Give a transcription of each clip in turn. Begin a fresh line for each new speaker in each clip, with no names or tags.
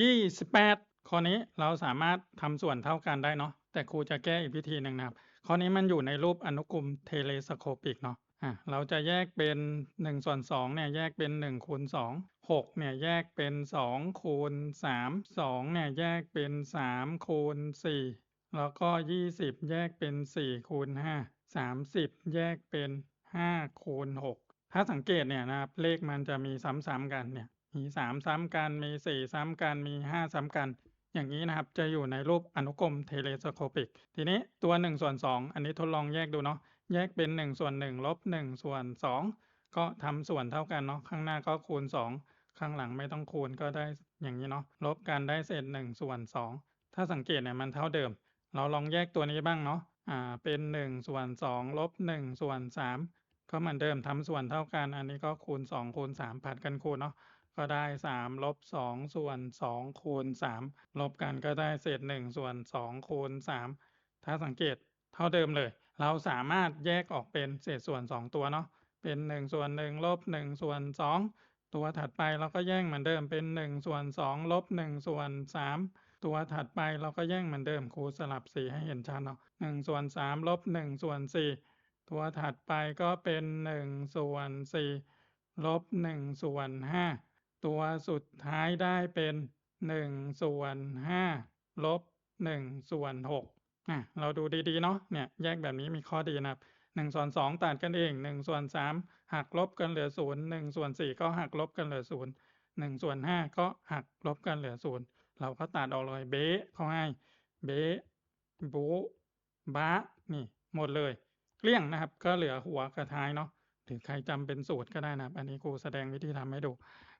28ข้อนี้เราสามารถทำส่วนเท่ากันได้เนาะแต่ครูจะแก้อีกวิธีหนึ่งนะครับ ข้อนี้มันอยู่ในรูปอนุกรมเทเลสโคปิกเนาะอะเราจะแยกเป็น1ส่วน2เนี่ยแยกเป็น1คูณ2 6เนี่ยแยกเป็น2คูณ3 2เนี่ยแยกเป็น3คูณ4แล้วก็ 20 แยกเป็น4คูณ5 30 แยกเป็น5คูณ6ถ้าสังเกตเนี่ยนะครับเลขมันจะมีซ้ำๆกันเนี่ย มี3ซ้ำกันมี4ซ้ำกันมี5ซ้ำกัน อย่างนี้นะครับจะอยู่ในรูปอนุกรมเทเลสโคปิก ทีนี้ตัว1ส่วน2อันนี้ทดลองแยกดูเนาะแยกเป็น1ส่วน1ลบ1ส่วน2ก็ทำส่วนเท่ากันเนาะข้างหน้าก็คูณ 2 ข้างหลังไม่ต้องคูณก็ได้อย่างนี้เนาะลบกันได้เศษ1ส่วน2ถ้าสังเกตเนี่ยมันเท่าเดิม เราลองแยกตัวนี้บ้างเนาะอ่าเป็น1ส่วน2ลบ1ส่วน3ก็เหมือนเดิมทำส่วนเท่ากัน อันนี้ก็คูณ 2 คูณ 3ผัดกันคูณเนาะ ก็ได้3ลบ2ส่วน2คูณ3ลบกันก็ได้เศษ1ส่วน2คูณ3ถ้าสังเกตเท่าเดิมเลย เราสามารถแยกออกเป็นเศษส่วน2ตัวเนาะเป็น1ส่วน1ลบ1ส่วน2ตัวถัดไปเราก็แยกเหมือนเดิมเป็น1ส่วน2ลบ1ส่วน3ตัวถัดไปเราก็แยกเหมือนเดิมครูสลับสีให้เห็นชัดเนาะ1ส่วน3ลบ1ส่วน4ตัวถัดไปก็เป็น1ส่วน4ลบ1ส่วน5 ตัวสุดท้ายได้เป็น1ส่วน5ลบ1ส่วน6อะเราดูดีๆเนาะเนี่ยแยกแบบนี้มีข้อดีนะครับ1ส่วน2ตัดกันเอง1ส่วน3หักลบกันเหลือ0 1ส่วน4ก็หักลบกันเหลือ0 1ส่วน5ก็หักลบกันเหลือ0เราก็ตัดออกเลยเบ๊เขาให้เบ๊ะโบ๊ะบ้านี่หมดเลยเกลี้ยงนะครับ ก็เหลือหัวกับท้ายเนาะ หรือใครจำเป็นสูตรก็ได้นะอันนี้ครูแสดงวิธีทำให้ดู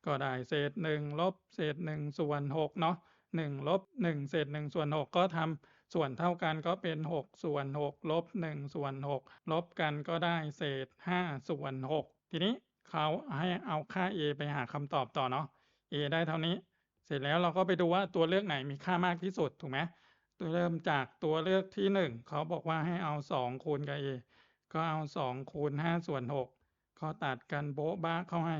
ก็ได้เศษ1ลบเศษ1ส่วน6เนาะ1ลบ1เศษ1ส่วน6ก็ทำส่วนเท่ากันก็เป็น6ส่วน6ลบ1ส่วน6ลบกันก็ได้เศษ5ส่วน6ทีนี้เขาให้เอาค่า a ไปหาคำตอบต่อเนาะ a ได้เท่านี้ เสร็จแล้วเราก็ไปดูว่าตัวเลือกไหนมีค่ามากที่สุดถูกไหมตัวเริ่มจากตัวเลือกที่ 1 เขาบอกว่าให้เอา 2 คูณกับ a ก็เอา2คูณ5ส่วน6ก็ตัดกันโบ๊ะบ้าเข้าให้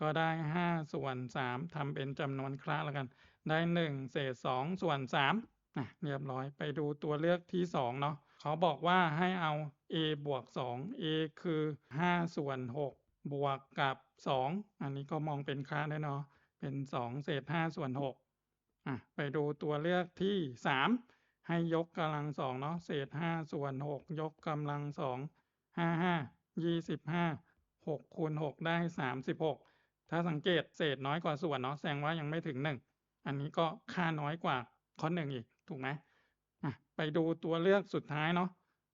ก็ได้5ส่วน3ทำเป็นจำนวนคละแล้วกัน ได้1เศษ2ส่วน3อะเรียบร้อยไปดูตัวเลือกที่2เนาะเขาบอกว่าให้เอา a บวก2 a คือ5ส่วน6บวกกับ2อันนี้ก็มองเป็นคละได้เนาะเป็น2เศษ5ส่วน6อะไปดูตัวเลือกที่3ให้ยกกำลังสองเนาะเศษ5ส่วน6ยกกำลังสอง 5 5 25 6คูณ6ได้36ถ้าสังเกตเศษน้อยกว่าส่วนเนาะแสดงว่ายังไม่ถึง1อันนี้ก็ค่าน้อยกว่าข้อ1อีกถูกไหมอะไปดูตัวเลือกสุดท้ายเนาะ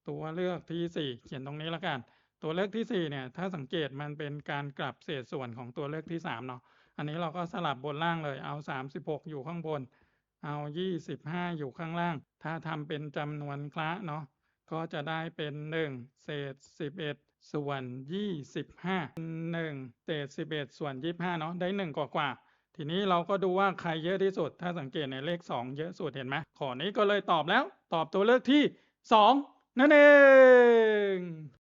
ตัวเลือกที่4เขียนตรงนี้แล้วกัน ตัวเลือกที่4เนี่ยถ้าสังเกตมันเป็นการกลับเศษส่วนของตัวเลือกที่3เนาะอันนี้เราก็สลับบนล่างเลยเอา36อยู่ข้างบน เอา25อยู่ข้างล่าง ถ้าทำเป็นจำนวนคละเนาะ ก็จะได้เป็น 1 เศษ 11 ส่วน 25 1 เศษ 11 ส่วน 25 เนาะได้ 1 กว่ากว่าๆทีนี้เราก็ดูว่าใครเยอะที่สุด ถ้าสังเกตในเลข 2 เยอะสุดเห็นไหมข้อนี้ก็เลยตอบแล้ว ตอบตัวเลือกที่ 2 นั่นเอง